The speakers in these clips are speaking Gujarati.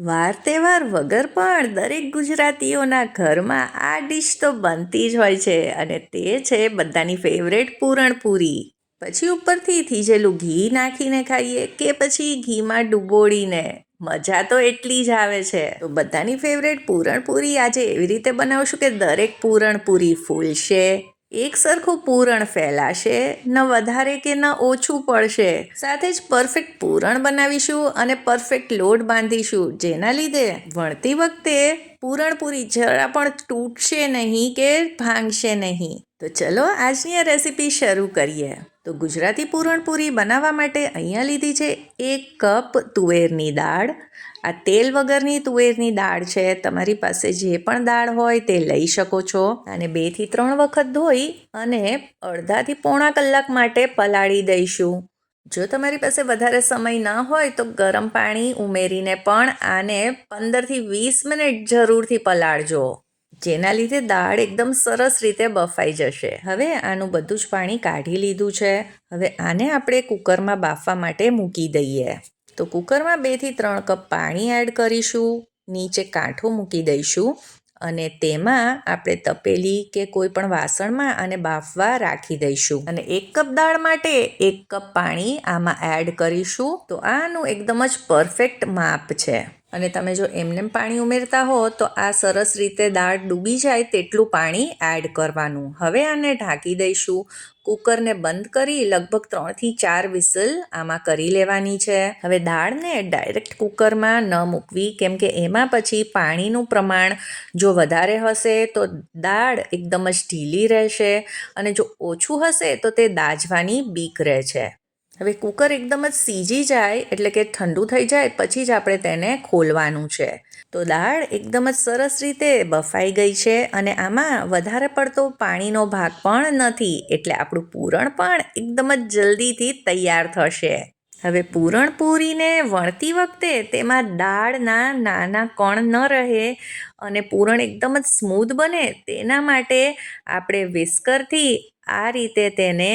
વાર તહેવાર વગર પણ દરેક ગુજરાતીઓના ઘરમાં આ ડીશ તો બનતી જ હોય છે અને તે છે બધાની ફેવરેટ પૂરણપૂરી પછી ઉપરથી થીજેલું ઘી નાખીને ખાઈએ કે પછી ઘીમાં ડૂબોળીને. મજા તો એટલી જ આવે છે. તો બધાની ફેવરેટ પૂરણપૂરી આજે એવી રીતે બનાવશું કે દરેક પૂરણપૂરી ફૂલશે એક સરખું પૂરણ ફેલાશે, ન વધારે કે ન ઓછું પડશે. સાથે જ પરફેક્ટ પૂરણ બનાવીશું અને પરફેક્ટ લોટ બાંધીશું, જેના લીધે વણતી વખતે પૂરણપૂરી જરા પણ તૂટશે નહીં કે ભાંગશે નહીં. તો ચલો આજની આ રેસીપી શરૂ કરીએ. તો ગુજરાતી પૂરણપૂરી બનાવવા માટે અહીંયા લીધી છે એક કપ તુવેરની દાળ. આ તેલ વગરની તુવેરની દાળ છે. તમારી પાસે જે પણ દાળ હોય તે લઈ શકો છો. અને બેથી ત્રણ વખત ધોઈ અને અડધાથી પોણા કલાક માટે પલાળી દઈશું. જો તમારી પાસે વધારે સમય ન હોય તો ગરમ પાણી ઉમેરીને પણ આને પંદરથી વીસ મિનિટ જરૂરથી પલાળજો. જેના લીધે દાળ એકદમ સરસ રીતે બફાઈ જશે. હવે આનું બધું જ પાણી કાઢી લીધું છે. હવે આને આપણે કુકરમાં બાફવા માટે મૂકી દઈએ. તો કુકરમાં બેથી ત્રણ કપ પાણી એડ કરીશું, નીચે કાંઠો મૂકી દઈશું અને તેમાં આપણે તપેલી કે કોઈ પણ વાસણમાં આને બાફવા રાખી દઈશું. અને એક કપ દાળ માટે એક કપ પાણી આમાં એડ કરીશું. તો આનું એકદમ જ પરફેક્ટ માપ છે. અને તમે જો એમનેમ પાણી ઉમેરતા હો, તો આ સરસ રીતે દાળ ડૂબી જાય તેટલું પાણી એડ કરવાનું. હવે આને ઢાંકી દઈશું. કુકરને બંધ કરી લગભગ ત્રણથી ચાર વિસલ આમાં કરી લેવાની છે. હવે દાળને ડાયરેક્ટ કુકરમાં ન મૂકવી, કેમ કે એમાં પછી પાણીનું પ્રમાણ જો વધારે હશે, તો દાળ એકદમ જ ઢીલી રહેશે અને જો ઓછું હશે, તો તે દાજવાની બીક રહે છે હવે કુકર એકદમ જ સીજી જાય એટલે કે ઠંડુ થઈ જાય, પછી જ આપણે તેને ખોલવાનું છે. તો દાળ એકદમ જ સરસ રીતે બફાઈ ગઈ છે અને આમાં વધારે પડતો પાણીનો ભાગ પણ નથી એટલે આપણું પૂરણ પણ એકદમ જ જલ્દીથી તૈયાર થશે. હવે પૂરણ પૂરીને વણતી વખતે તેમાં દાળના નાના કણ ન રહે અને પૂરણ એકદમ જ સ્મૂધ બને તેના માટે આપણે વિસ્કરથી આ રીતે તેને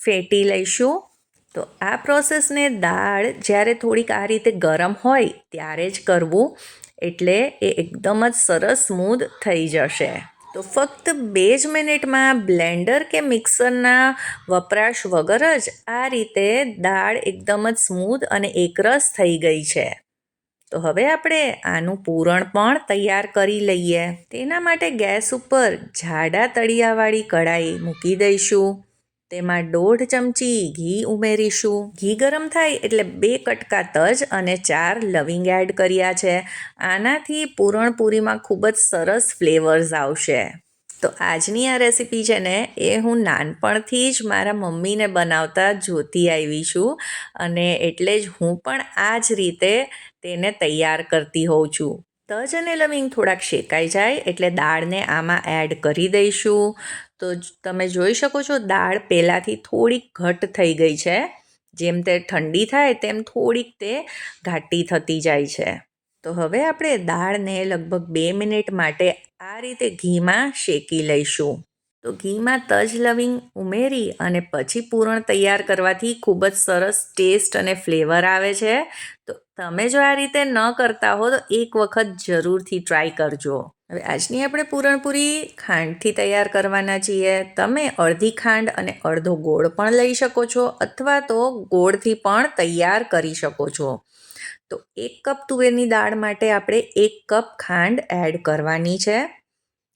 ફેટી લઈશું. તો આ પ્રોસેસને દાળ જ્યારે થોડીક આ રીતે ગરમ હોય ત્યારે જ કરવું એટલે એ એકદમ જ સરસ સ્મૂધ થઈ જશે. તો ફક્ત બે જ મિનિટમાં બ્લેન્ડર કે મિક્સરના વપરાશ વગર જ આ રીતે દાળ એકદમ જ સ્મૂધ અને એકરસ થઈ ગઈ છે. તો હવે આપણે આનું પૂરણ પણ તૈયાર કરી લઈએ. તેના માટે ગેસ ઉપર જાડા તળિયાવાળી કઢાઈ મૂકી દઈશું. તેમાં દોઢ ચમચી ઘી ઉમેરીશું. ઘી ગરમ થાય એટલે બે કટકા તજ અને ચાર લવિંગ એડ કર્યા છે. આનાથી પૂરણપૂરીમાં ખૂબ જ સરસ ફ્લેવર્સ આવશે. તો આજની આ રેસીપી છે ને, એ હું નાનપણથી જ મારા મમ્મીને બનાવતા જોતી આવી છું અને એટલે જ હું પણ આ જ રીતે તેને તૈયાર કરતી હોઉં છું. તજ અને લવિંગ થોડાક શેકાઈ જાય એટલે દાળને આમાં એડ કરી દઈશું. તો તમે જોઈ શકો છો દાળ પહેલાંથી થોડીક ઘટ થઈ ગઈ છે. જેમ તે ઠંડી થાય તેમ થોડીક તે ઘાટી થતી જાય છે. તો હવે આપણે દાળને લગભગ બે મિનિટ માટે આ રીતે ઘીમાં શેકી લઈશું. તો ઘીમાં તજ, લવિંગ ઉમેરી અને પછી પૂરણ તૈયાર કરવાથી ખૂબ જ સરસ ટેસ્ટ અને ફ્લેવર આવે છે. તો તમે જો આ રીતે ન કરતા હો, તો એક વખત જરૂરથી ટ્રાય કરજો. હવે આજની આપણે પૂરણપૂરી ખાંડથી તૈયાર કરવાના છીએ. તમે અડધી ખાંડ અને અડધો ગોળ પણ લઈ શકો છો, અથવા તો ગોળથી પણ તૈયાર કરી શકો છો. તો એક કપ તુવેરની દાળ માટે આપણે એક કપ ખાંડ એડ કરવાની છે.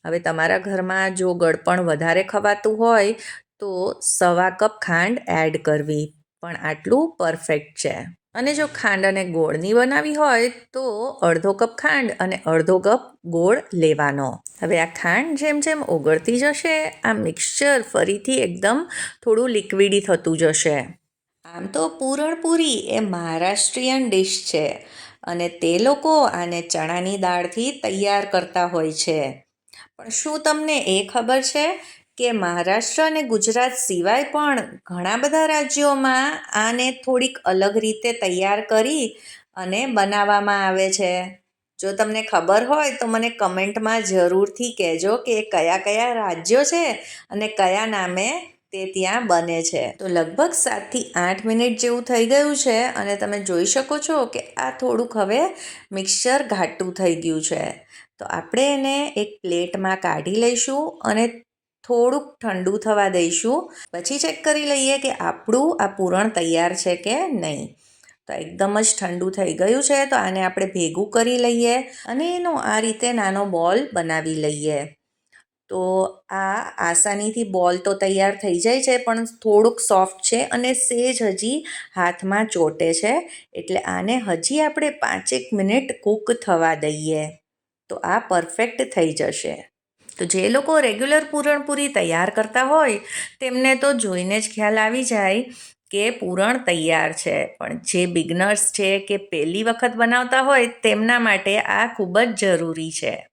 હવે તમારા ઘરમાં જો ગળપણ વધારે ખવાતું હોય, તો સવા કપ ખાંડ એડ કરવી. પણ આટલું પરફેક્ટ છે. અને જો ખાંડ અને ગોળની બનાવી હોય, તો અડધો કપ ખાંડ અને અડધો કપ ગોળ લેવાનો. હવે આ ખાંડ જેમ જેમ ઓગળતી જશે, આ મિક્સચર ફરીથી એકદમ થોડું લિક્વિડી થતું જશે. આમ તો પૂરણપૂરી એ મહારાષ્ટ્રીયન ડિશ છે અને તે લોકો આને ચણાની દાળથી તૈયાર કરતા હોય છે. પણ શું તમને એ ખબર છે કે મહારાષ્ટ્ર અને ગુજરાત સિવાય પણ ઘણા બધા રાજ્યોમાં આને થોડીક અલગ રીતે તૈયાર કરી અને બનાવવામાં આવે છે. જો તમને ખબર હોય તો મને કમેન્ટમાં જરૂરથી કહેજો કે કયા કયા રાજ્યો છે અને કયા નામે તે ત્યાં બને છે. તો લગભગ સાતથી આઠ મિનિટ જેવું થઈ ગયું છે અને તમે જોઈ શકો છો કે આ થોડુંક હવે મિક્સચર ઘાટું થઈ ગયું છે. તો આપણે એને એક પ્લેટમાં કાઢી લઈશું અને થોડુંક ઠંડુ થવા દઈશું. પછી ચેક કરી લઈએ કે આપણું આ પૂરણ તૈયાર છે કે નહીં. તો એકદમ જ ઠંડુ થઈ ગયું છે, તો આને આપણે ભેગું કરી લઈએ અને એનો આ રીતે નાનો બોલ બનાવી લઈએ. તો આ આસાનીથી બોલ તો તૈયાર થઈ જાય છે, પણ થોડુંક સોફ્ટ છે અને સેજ હજી હાથમાં ચોટે છે, એટલે આને હજી આપણે પાંચેક મિનિટ કૂક થવા દઈએ. તો આ પરફેક્ટ થઈ જશે. તો જે લોકો રેગ્યુલર પૂરણપૂરી તૈયાર કરતા હોય, તેમને તો જોઈને જ ખ્યાલ આવી જાય કે પૂરણ તૈયાર છે. પણ જે બિગનર્સ છે કે પહેલી વખત બનાવતા હોય, તેમના માટે આ ખૂબ જ જરૂરી છે.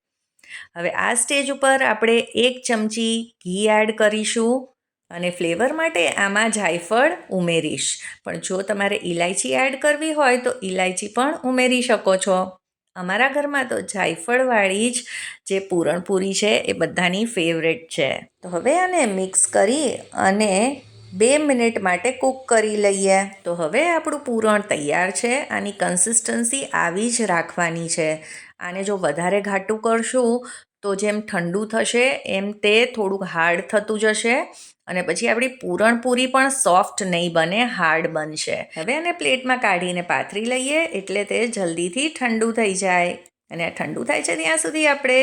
હવે આ સ્ટેજ ઉપર આપણે એક ચમચી ઘી એડ કરીશું અને ફ્લેવર માટે આમાં જાયફળ ઉમેરીશ. પણ જો તમારે ઇલાયચી એડ કરવી હોય તો ઇલાયચી પણ ઉમેરી શકો છો. અમારા ઘરમાં તો જાયફળવાળી જ જે પૂરણપૂરી છે એ બધાની ફેવરેટ છે. તો હવે આને મિક્સ કરી અને બે મિનિટ માટે કૂક કરી લઈએ. તો હવે આપણું પૂરણ તૈયાર છે, આની કન્સિસ્ટન્સી આવી જ રાખવાની છે. આને જો વધારે ઘાટું કરશું તો જેમ ઠંડુ થશે, એમ તે થોડુંક હાર્ડ થતું જશે અને પછી આપણી પૂરણપૂરી પણ સોફ્ટ નહીં બને, હાર્ડ બનશે. હવે એને પ્લેટમાં કાઢીને પાથરી લઈએ એટલે તે જલ્દીથી ઠંડુ થઈ જાય. અને આ ઠંડુ થાય છે ત્યાં સુધી આપણે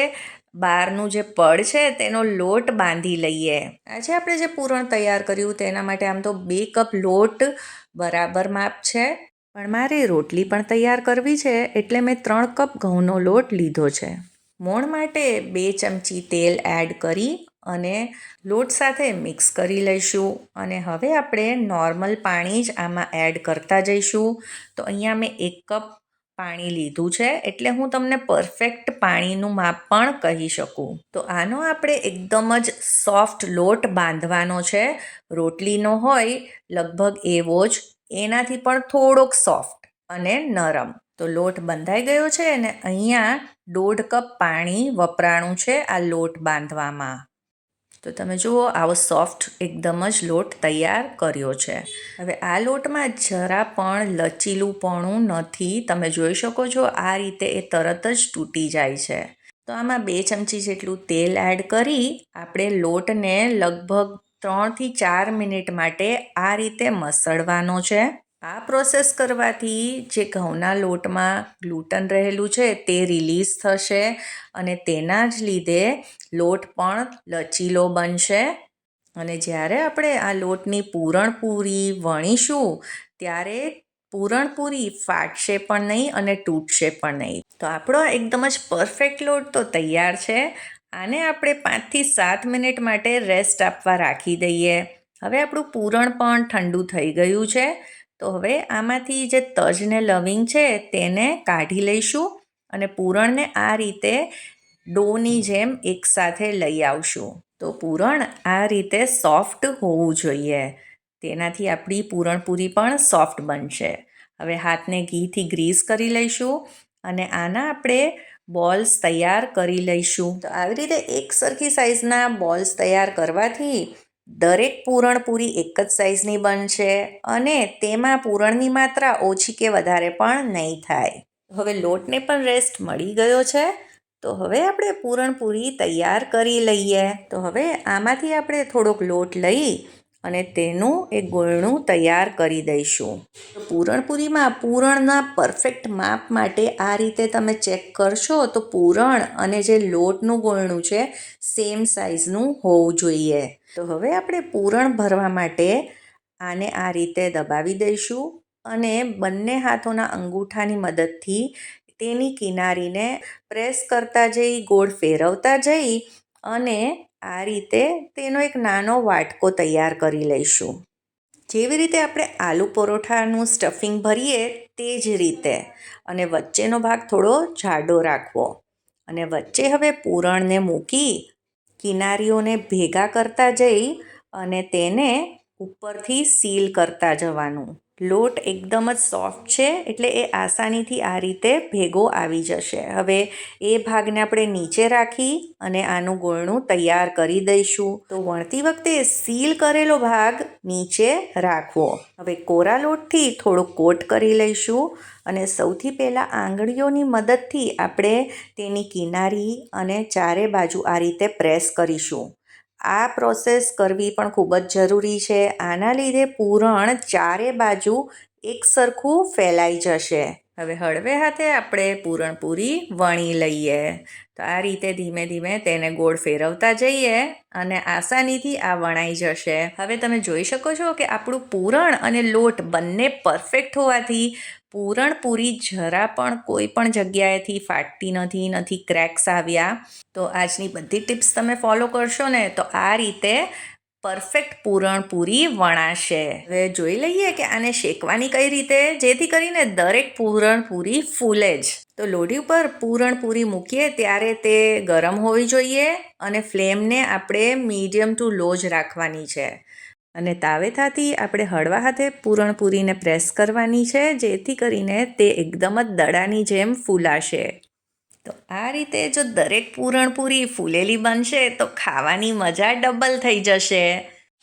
બહારનું જે પડ છે તેનો લોટ બાંધી લઈએ. આજે આપણે જે પૂરણ તૈયાર કર્યું તેના માટે આમ તો બે કપ લોટ બરાબર માપ છે. પણ મારે રોટલી પણ તૈયાર કરવી છે એટલે મેં ત્રણ કપ ઘઉંનો લોટ લીધો છે. મોણ માટે બે ચમચી તેલ એડ કરી અને લોટ સાથે મિક્સ કરી લઈશું. અને હવે આપણે નોર્મલ પાણી જ આમાં એડ કરતા જઈશું. તો અહીંયા મેં એક કપ પાણી લીધું છે, એટલે હું તમને પરફેક્ટ પાણીનું માપ પણ કહી શકું. તો આનો આપણે એકદમ જ સોફ્ટ લોટ બાંધવાનો છે. રોટલીનો હોય, લગભગ એવો જ, એનાથી પણ થોડોક સોફ્ટ અને નરમ. તો લોટ બંધાઈ ગયો છે અને અહીંયા દોઢ કપ પાણી વપરાણું છે આ લોટ બાંધવામાં. તો તમે જુઓ, આવો સોફ્ટ એકદમ જ લોટ તૈયાર કર્યો છે. હવે આ લોટમાં જરા પણ લચીલુંપણું નથી. તમે જોઈ શકો છો, આ રીતે એ તરત જ તૂટી જાય છે. તો આમાં બે ચમચી જેટલું તેલ એડ કરી આપણે લોટને લગભગ ત્રણથી ચાર મિનિટ માટે આ રીતે મસળવાનો છે. આ પ્રોસેસ કરવાથી જે ઘઉંના લોટમાં ગ્લુટન રહેલું છે તે રિલીઝ થશે અને તેના જ લીધે લોટ પણ લચીલો બનશે. અને જ્યારે આપણે આ લોટની પૂરણપૂરી વણીશું, ત્યારે પૂરણપૂરી ફાટશે પણ નહીં અને તૂટશે પણ નહીં. તો આપણો એકદમ જ પરફેક્ટ લોટ તો તૈયાર છે. આને આપણે પાંચથી સાત મિનિટ માટે રેસ્ટ આપવા રાખી દઈએ. હવે આપણું પૂરણ પણ ઠંડુ થઈ ગયું છે. તો હવે આમાંથી જે તજને લવિંગ છે તેને કાઢી લઈશું અને પૂરણને આ રીતે ડોની જેમ એકસાથે લઈ આવશું. તો પૂરણ આ રીતે સોફ્ટ હોવું જોઈએ. તેનાથી આપણી પૂરણપૂરી પણ સોફ્ટ બનશે. હવે હાથને ઘીથી ગ્રીસ કરી લઈશું અને આના આપણે બોલ્સ તૈયાર કરી લઈશું. તો આવી રીતે એક સરખી સાઇઝના બોલ્સ તૈયાર કરવાથી દરેક પૂરણપૂરી એક જ સાઇઝની બનશે અને તેમાં પૂરણની માત્રા ઓછી કે વધારે પણ નહીં થાય. હવે લોટને પણ રેસ્ટ મળી ગયો છે. તો હવે આપણે પૂરણપૂરી તૈયાર કરી લઈએ. તો હવે આમાંથી આપણે થોડોક લોટ લઈ અને તેનું એક ગોળણું તૈયાર કરી દઈશું. પૂરણપૂરીમાં પૂરણના પરફેક્ટ માપ માટે આ રીતે તમે ચેક કરશો તો પૂરણ અને જે લોટનું ગોળણું છે સેમ સાઇઝનું હોવું જોઈએ. તો હવે આપણે પૂરણ ભરવા માટે આને આ રીતે દબાવી દઈશું અને બંને હાથોના અંગૂઠાની મદદથી તેની કિનારીને પ્રેસ કરતા જઈ, ગોળ ફેરવતા જઈ અને આ રીતે તેનો એક નાનો વાટકો તૈયાર કરી લઈશું. જેવી રીતે આપણે આલુ પરોઠાનું સ્ટફિંગ ભરીએ તે જ રીતે. અને વચ્ચેનો ભાગ થોડો જાડો રાખવો. અને વચ્ચે હવે પૂરણને મૂકી કિનારીઓને ભેગા કરતા જઈ અને તેને ઉપરથી સીલ કરતા જવાનું. લોટ એકદમ જ સોફ્ટ છે, એટલે એ આસાનીથી આ રીતે ભેગો આવી જશે. હવે એ ભાગને આપણે નીચે રાખી અને આનું ગોળણું તૈયાર કરી દઈશું. તો વણતી વખતે સીલ કરેલો ભાગ નીચે રાખવો. હવે કોરા લોટથી થોડો કોટ કરી લઈશું અને સૌથી પહેલાં આંગળીઓની મદદથી આપણે તેની કિનારી અને ચારે બાજુ આ રીતે પ્રેસ કરીશું. આ પ્રોસેસ કરવી પણ ખૂબ જ જરૂરી છે. આના લીધે પૂરણ ચારે બાજુ એક સરખું ફેલાઈ જશે. હવે હળવે હાથે આપણે પૂરણપૂરી વણી લઈએ. તો આ રીતે ધીમે ધીમે તેને ગોળ ફેરવતા જઈએ અને આસાનીથી આ વણાઈ જશે. હવે તમે જોઈ શકો છો કે આપણું પૂરણ અને લોટ બંને પરફેક્ટ હોવાથી પૂરણપૂરી જરા પણ કોઈ પણ જગ્યાએથી ફાટતી નથી નથી ક્રેક્સ આવ્યા. તો આજની બધી ટિપ્સ તમે ફોલો કરશો ને, તો આ રીતે પરફેક્ટ પૂરણપૂરી વણાશે. હવે જોઈ લઈએ કે આને શેકવાની કઈ રીતે, જેથી કરીને દરેક પૂરણપૂરી ફૂલે જ. તો લોઢી ઉપર પૂરણપૂરી મૂકીએ ત્યારે તે ગરમ હોવી જોઈએ અને ફ્લેમને આપણે મીડિયમ ટુ લો જ રાખવાની છે. અને તાવેથાથી આપણે હળવા હાથે પૂરણપૂરીને પ્રેસ કરવાની છે, જેથી કરીને તે એકદમ જ દડાની જેમ ફૂલાશે. તો આ રીતે જો દરેક પૂરણપૂરી ફૂલેલી બનશે, તો ખાવાની મજા ડબલ થઈ જશે.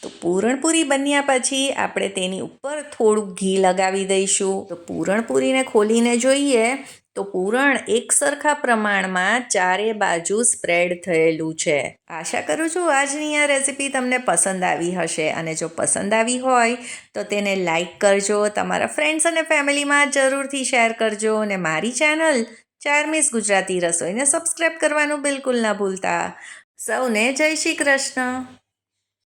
તો પૂરણપૂરી બન્યા પછી આપણે તેની ઉપર થોડુંક ઘી લગાવી દઈશું. તો પૂરણપૂરીને ખોલીને જોઈએ તો પૂરણ એક સરખા પ્રમાણમાં ચારે બાજુ સ્પ્રેડ થયેલું છે. આશા કરું છું આજની આ રેસિપી તમને પસંદ આવી હશે અને જો પસંદ આવી હોય તો તેને લાઈક કરજો, તમારા ફ્રેન્ડ્સ અને ફેમિલીમાં જરૂરથી શેર કરજો અને મારી ચેનલ ચારમીસ ગુજરાતી રસોઈને સબસ્ક્રાઈબ કરવાનું બિલકુલ ના ભૂલતા. સૌને જય શ્રી કૃષ્ણ.